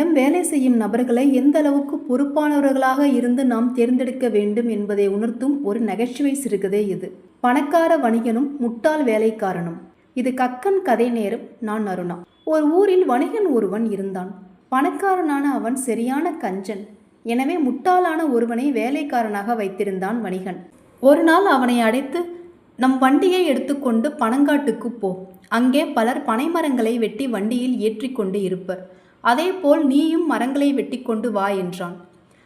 நம்மிடம் வேலை செய்யும் நபர்களை எந்த அளவுக்கு பொறுப்பானவர்களாக இருந்து நாம் தேர்ந்தெடுக்க வேண்டும் என்பதை உணர்த்தும் ஒரு நகைச்சுவை சிறுகதை இது. பணக்கார வணிகனும் முட்டாள் வேலைக்காரனும். இது கக்கன் கதை நேரம். நான் அருணா. ஒரு ஊரில் வணிகன் ஒருவன் இருந்தான். பணக்காரனான அவன் சரியான கஞ்சன். எனவே முட்டாளான ஒருவனை வேலைக்காரனாக வைத்திருந்தான் வணிகன். ஒரு நாள் அவனை அடைத்து நம் வண்டியை எடுத்துக்கொண்டு பனங்காட்டுக்கு போ. அங்கே பலர் பனைமரங்களை வெட்டி வண்டியில் ஏற்றிக்கொண்டு இருப்பர். அதேபோல் நீயும் மரங்களை வெட்டிக்கொண்டு வா என்றான்.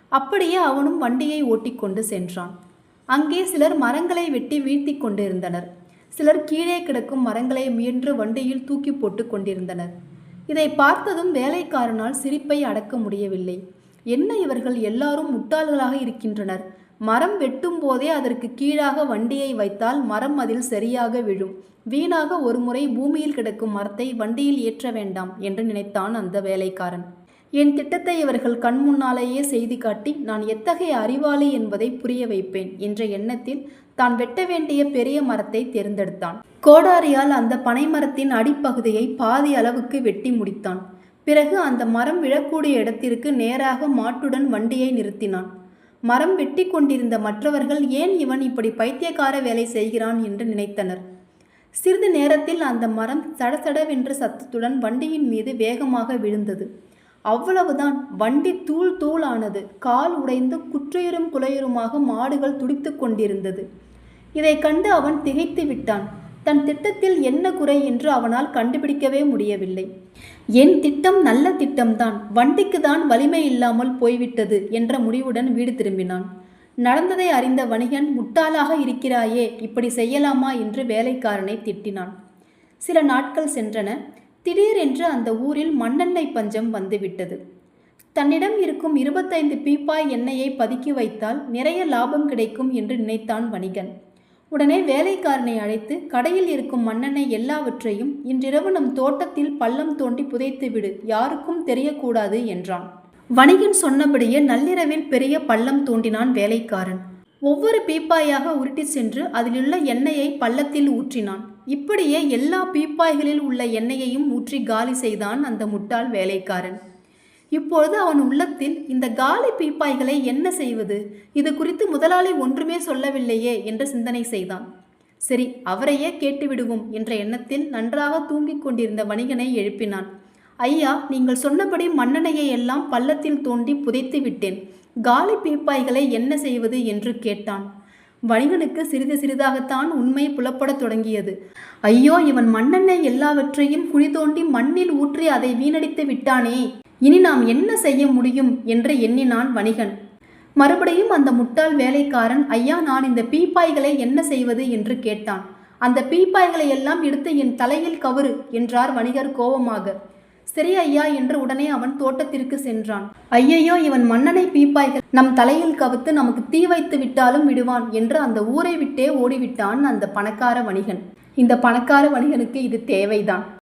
அப்படியே அவனும் வண்டியை ஓட்டிக்கொண்டு சென்றான். அங்கே சிலர் மரங்களை வெட்டி வீழ்த்தி கொண்டிருந்தனர். சிலர் கீழே கிடக்கும் மரங்களை முயன்று வண்டியில் தூக்கி போட்டு கொண்டிருந்தனர். இதை பார்த்ததும் வேலைக்காரனால் சிரிப்பை அடக்க முடியவில்லை. என்ன இவர்கள் எல்லாரும் முட்டாள்களாக இருக்கின்றனர்? மரம் வெட்டும் போதே அதற்கு கீழாக வண்டியை வைத்தால் மரம் அதில் சரியாக விழும். வீணாக ஒருமுறை பூமியில் கிடக்கும் மரத்தை வண்டியில் ஏற்ற வேண்டாம் என்று நினைத்தான் அந்த வேலைக்காரன். என் திட்டத்தை இவர்கள் கண் முன்னாலேயே செய்து காட்டி நான் எத்தகைய அறிவாளி என்பதை புரிய வைப்பேன் என்ற எண்ணத்தில் தான் வெட்ட வேண்டிய பெரிய மரத்தை தேர்ந்தெடுத்தான். கோடாரியால் அந்த பனைமரத்தின் அடிப்பகுதியை பாதி அளவுக்கு வெட்டி முடித்தான். பிறகு அந்த மரம் விழக்கூடிய இடத்திற்கு நேராக மாட்டுடன் வண்டியை நிறுத்தினான். மரம் வெட்டி கொண்டிருந்த மற்றவர்கள் ஏன் இவன் இப்படி பைத்தியக்கார வேலை செய்கிறான் என்று நினைத்தனர். சிறிது நேரத்தில் அந்த மரம் சடசடவென்ற சத்தத்துடன் வண்டியின் மீது வேகமாக விழுந்தது. அவ்வளவுதான் வண்டி தூள் தூள் ஆனது கால் உடைந்து குற்றையுறும் குலையுறுமாக மாடுகள் துடித்து கொண்டிருந்தது. இதை கண்டு அவன் திகைத்து விட்டான். தன் திட்டத்தில் என்ன குறை என்று அவனால் கண்டுபிடிக்கவே முடியவில்லை. என் திட்டம் நல்ல திட்டம்தான். வண்டிக்கு தான் வலிமை இல்லாமல் போய்விட்டது என்ற முடிவுடன் வீடு திரும்பினான். நடந்ததை அறிந்த வணிகன் முட்டாளாக இருக்கிறாயே இப்படி செய்யலாமா? என்று வேலைக்காரனை திட்டினான். சில நாட்கள் சென்றன. திடீரென்று அந்த ஊரில் மண்ணெண்ணெய் பஞ்சம் வந்துவிட்டது. தன்னிடம் இருக்கும் இருபத்தைந்து பீப்பாய் எண்ணெயை பதுக்கி வைத்தால் நிறைய லாபம் கிடைக்கும் என்று நினைத்தான் வணிகன். உடனே வேலைக்காரனை அழைத்து கடையில் இருக்கும் மண்ணெண்ணெய் எல்லாவற்றையும் இன்றிரவு நம் தோட்டத்தில் பள்ளம் தோண்டி புதைத்து விடு யாருக்கும் தெரியக்கூடாது என்றான். வணிகன் சொன்னபடியே நள்ளிரவில் பெரிய பள்ளம் தோண்டினான் வேலைக்காரன். ஒவ்வொரு பீப்பாயாக உருட்டி சென்று அதிலுள்ள எண்ணெயை பள்ளத்தில் ஊற்றினான். இப்படியே எல்லா பீப்பாய்களில் உள்ள எண்ணெயையும் ஊற்றி காலி செய்தான் அந்த முட்டாள் வேலைக்காரன். இப்பொழுது அவன் உள்ளத்தில் இந்த காலி பீப்பாய்களை என்ன செய்வது? இது குறித்து முதலாளி ஒன்றுமே சொல்லவில்லையே என்று சிந்தனை செய்தான். சரி அவரையே கேட்டுவிடுவோம் என்ற எண்ணத்தில் நன்றாக தூங்கிக் கொண்டிருந்த வணிகனை எழுப்பினான். ஐயா நீங்கள் சொன்னபடி மன்னனையை எல்லாம் பள்ளத்தில் தோண்டி புதைத்து விட்டேன். காலி பீப்பாய்களை என்ன செய்வது என்று கேட்டான். வணிகனுக்கு சிறிது சிறிதாகத்தான் உண்மை புலப்படத் தொடங்கியது. ஐயோ இவன் மண்ணெண்ணெய் எல்லாவற்றையும் குழி தோண்டி மண்ணில் ஊற்றி அதை வீணடித்து விட்டானே. இனி நாம் என்ன செய்ய முடியும் என்று எண்ணினான் வணிகன். மறுபடியும் அந்த முட்டாள் வேலைக்காரன் ஐயா நான் இந்த பீப்பாய்களை என்ன செய்வது? என்று கேட்டான். அந்த பீப்பாய்களை எல்லாம் எடுத்து என் தலையில் கவுரு என்றார் வணிகர் கோபமாக. சரி ஐயா என்று உடனே அவன் தோட்டத்திற்கு சென்றான். ஐயையோ இவன் மன்னனை பீப்பாய்கள் நம் தலையில் கவுத்து நமக்கு தீ வைத்து விட்டாலும் விடுவான் என்று அந்த ஊரை விட்டே ஓடிவிட்டான் அந்த பணக்கார வணிகன். இந்த பணக்கார வணிகனுக்கு இது தேவைதான்.